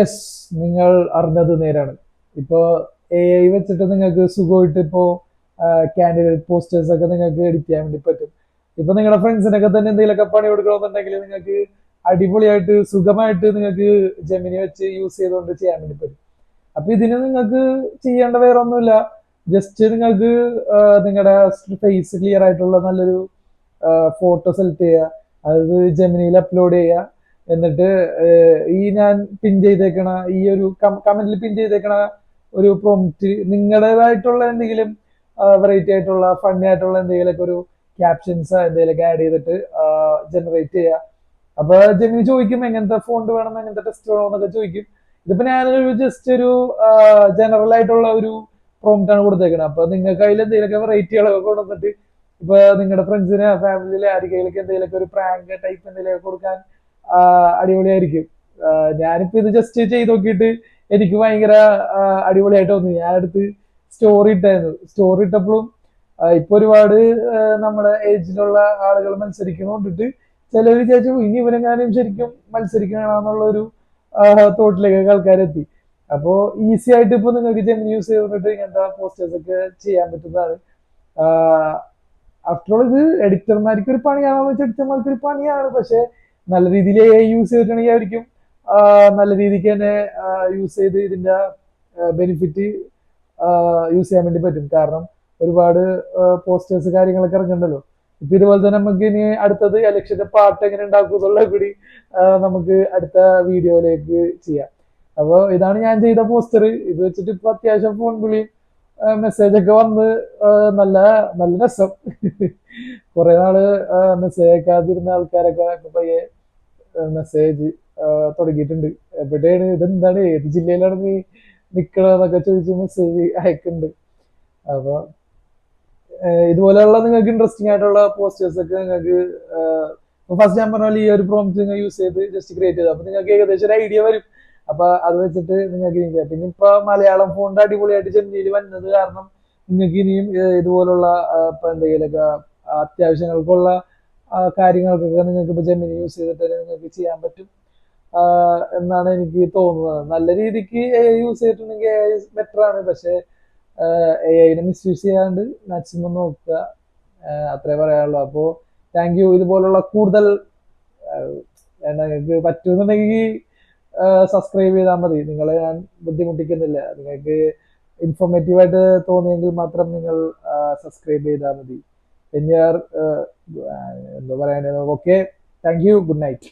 Yes നിങ്ങൾ അറിഞ്ഞത് നേരാണ്. ഇപ്പോ എ ഐ വെച്ചിട്ട് നിങ്ങൾക്ക് സുഖമായിട്ട് ഇപ്പോ കാൻഡിഡേറ്റ് പോസ്റ്റേഴ്സ് ഒക്കെ നിങ്ങൾക്ക് എഡിറ്റ് ചെയ്യാൻ വേണ്ടി പറ്റും. ഇപ്പൊ നിങ്ങളുടെ ഫ്രണ്ട്സിനൊക്കെ തന്നെ എന്തെങ്കിലുമൊക്കെ പണി കൊടുക്കണമെന്നുണ്ടെങ്കിൽ നിങ്ങൾക്ക് അടിപൊളിയായിട്ട് സുഖമായിട്ട് നിങ്ങൾക്ക് ജെമിനി വെച്ച് യൂസ് ചെയ്തുകൊണ്ട് ചെയ്യാൻ വേണ്ടി പറ്റും. അപ്പൊ ഇതിന് നിങ്ങൾക്ക് ചെയ്യേണ്ട വേറെ ഒന്നുമില്ല ജസ്റ്റ് നിങ്ങൾക്ക് നിങ്ങളുടെ ഫേസ് ക്ലിയർ ആയിട്ടുള്ള നല്ലൊരു ഫോട്ടോ സെലക്ട് ചെയ്യുക. അത് ജെമിനിയിൽ അപ്ലോഡ് ചെയ്യുക. എന്നിട്ട് ഈ ഞാൻ പിൻ ചെയ്തേക്കണ ഈ ഒരു കമന്റിൽ പിൻ ചെയ്തേക്കണ ഒരു പ്രോംപ്റ്റ് നിങ്ങളുടേതായിട്ടുള്ള എന്തെങ്കിലും വെറൈറ്റി ആയിട്ടുള്ള ഫണ്ണി ആയിട്ടുള്ള എന്തെങ്കിലുമൊക്കെ ഒരു ക്യാപ്ഷൻസ് എന്തെങ്കിലുമൊക്കെ ആഡ് ചെയ്തിട്ട് ജനറേറ്റ് ചെയ്യുക അപ്പൊ ജെമിനി ചോദിക്കും എങ്ങനത്തെ ഫോണ്ട് വേണം എങ്ങനത്തെ ടെസ്റ്റ് വേണം എന്നൊക്കെ ചോദിക്കും. ഇതിപ്പോ ഞാനൊരു ജസ്റ്റ് ഒരു ജനറൽ ആയിട്ടുള്ള ഒരു പ്രോംപ്റ്റ് ആണ് കൊടുത്തേക്കുന്നത് അപ്പൊ നിങ്ങൾക്ക് അതിൽ എന്തെങ്കിലുമൊക്കെ വെറൈറ്റികളൊക്കെ കൊണ്ടുവന്നിട്ട് ഇപ്പൊ നിങ്ങളുടെ ഫ്രണ്ട്സിന് ഫാമിലിയിലെ ആർക്കെങ്കിലൊക്കെ എന്തെങ്കിലുമൊക്കെ ഒരു പ്രാങ്ക് ടൈപ്പ് എന്തെങ്കിലുമൊക്കെ കൊടുക്കാൻ അടിപൊളിയായിരിക്കും. ഞാനിപ്പോ ഇത് ജസ്റ്റ് ചെയ്ത് നോക്കിയിട്ട് എനിക്ക് ഭയങ്കര അടിപൊളിയായിട്ട് തോന്നി. ഞാനടുത്ത് സ്റ്റോറി ഇട്ടായിരുന്നു. സ്റ്റോറി ഇട്ടപ്പോഴും ഇപ്പൊ ഒരുപാട് നമ്മുടെ ഏജിലുള്ള ആളുകൾ മത്സരിക്കണോണ്ടിട്ട് ചിലർ വിചാരിച്ചു ഇനി ഇവരെങ്ങാനും ശരിക്കും മത്സരിക്കണമെന്നുള്ള ഒരു തോട്ടിലേക്ക് ആൾക്കാരെത്തി. അപ്പോ ഈസി ആയിട്ട് ഇപ്പൊ നിങ്ങൾക്ക് ജെമിനി യൂസ് ചെയ്തിട്ട് ഇങ്ങനത്തെ പോസ്റ്റേഴ്സ് ഒക്കെ ചെയ്യാൻ പറ്റുന്നതാണ്. ആഫ്റ്റർ ഓൾ ഇത് എഡിറ്റർമാർക്ക് ഒരു പണിയാണോ വെച്ചാൽ എഡിറ്റർമാർക്ക് ഒരു പണിയാണ്. പക്ഷെ നല്ല രീതിയിൽ എ യൂസ് ചെയ്തിട്ടുണ്ടെങ്കിൽ ആയിരിക്കും നല്ല രീതിക്ക് തന്നെ യൂസ് ചെയ്ത് ഇതിന്റെ ബെനിഫിറ്റ് യൂസ് ചെയ്യാൻ വേണ്ടി പറ്റും. കാരണം ഒരുപാട് പോസ്റ്റേഴ്സ് കാര്യങ്ങളൊക്കെ ഇറങ്ങുന്നുണ്ടല്ലോ. ഇപ്പൊ ഇതുപോലെ തന്നെ നമുക്ക് ഇനി അടുത്തത് ഇലക്ഷന്റെ പാട്ട് എങ്ങനെ ഉണ്ടാക്കും എന്നുള്ള കൂടി നമുക്ക് അടുത്ത വീഡിയോയിലേക്ക് ചെയ്യാം. അപ്പോൾ ഇതാണ് ഞാൻ ചെയ്ത പോസ്റ്റർ ഇത് വെച്ചിട്ട് ഇപ്പൊ അത്യാവശ്യം ഫോൺ വിളിയും മെസ്സേജ് ഒക്കെ വന്ന് നല്ല നല്ല രസം. കുറെ നാൾ മെസ്സേജ് അയക്കാതിരുന്ന ആൾക്കാരൊക്കെ പയ്യെ മെസ്സേജ് തുടങ്ങിയിട്ടുണ്ട്. എവിടെയാണ് ഇതെന്താണ് ഏത് ജില്ലയിലാണ് നീ നിക്കണെന്നൊക്കെ ചോദിച്ച് മെസ്സേജ് അയക്കുന്നുണ്ട്. അപ്പൊ ഇതുപോലെയുള്ള നിങ്ങൾക്ക് ഇൻട്രസ്റ്റിംഗ് ആയിട്ടുള്ള പോസ്റ്റേഴ്സ് ഒക്കെ നിങ്ങൾക്ക് ഫസ്റ്റ് ഞാൻ പറഞ്ഞ പോലെ ഈ ഒരു പ്രോംപ്റ്റ് നിങ്ങൾ യൂസ് ചെയ്ത് ജസ്റ്റ് ക്രിയേറ്റ് ചെയ്തു. അപ്പൊ നിങ്ങൾക്ക് ഏകദേശം ഒരു ഐഡിയ വരും. അപ്പൊ അത് വെച്ചിട്ട് നിങ്ങൾക്ക് ഇനി പിന്നെ ഇപ്പൊ മലയാളം ഫോണിന്റെ അടിപൊളിയായിട്ട് ജെമിനിയിൽ വന്നത് കാരണം നിങ്ങൾക്ക് ഇനിയും ഇതുപോലുള്ള ഇപ്പൊ എന്തെങ്കിലുമൊക്കെ അത്യാവശ്യങ്ങൾക്കുള്ള കാര്യങ്ങൾക്കൊക്കെ നിങ്ങൾക്ക് ഇപ്പൊ ജെമിനി യൂസ് ചെയ്തിട്ട് നിങ്ങൾക്ക് ചെയ്യാൻ പറ്റും. എന്നാണ് എനിക്ക് തോന്നുന്നത്. നല്ല രീതിക്ക് യൂസ് ചെയ്തിട്ടുണ്ടെങ്കിൽ ബെറ്റർ ആണ്. പക്ഷെ എ ഐനെ മിസ്യൂസ് ചെയ്യാണ്ട് മാക്സിമം നോക്കുക. അത്രേ പറയാനുള്ളൂ. അപ്പോൾ താങ്ക് യു ഇതുപോലുള്ള കൂടുതൽ നിങ്ങൾക്ക് പറ്റുന്നുണ്ടെങ്കിൽ സബ്സ്ക്രൈബ് ചെയ്താൽ മതി. നിങ്ങളെ ഞാൻ ബുദ്ധിമുട്ടിക്കുന്നില്ല. നിങ്ങൾക്ക് ഇൻഫോർമേറ്റീവ് ആയിട്ട് തോന്നിയെങ്കിൽ മാത്രം നിങ്ങൾ സബ്സ്ക്രൈബ് ചെയ്താൽ മതി. പിന്നെ എന്താ പറയാനുള്ളത് okay thank you good night